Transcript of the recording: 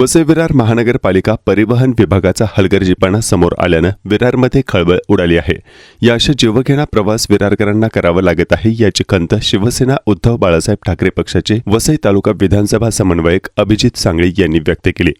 वसई विरार महानगरपालिका परिवहन विभागाचा हलगर्जीपणा समोर आल्यानं विरारमध्ये खळबळ उडाली आहे. या अशा जीवघेणा प्रवास विरारकरांना करावा लागत आहे याची खंत शिवसेना उद्धव बाळासाहेब ठाकरे पक्षाचे वसई तालुका विधानसभा समन्वयक अभिजित सांगळे यांनी व्यक्त केली.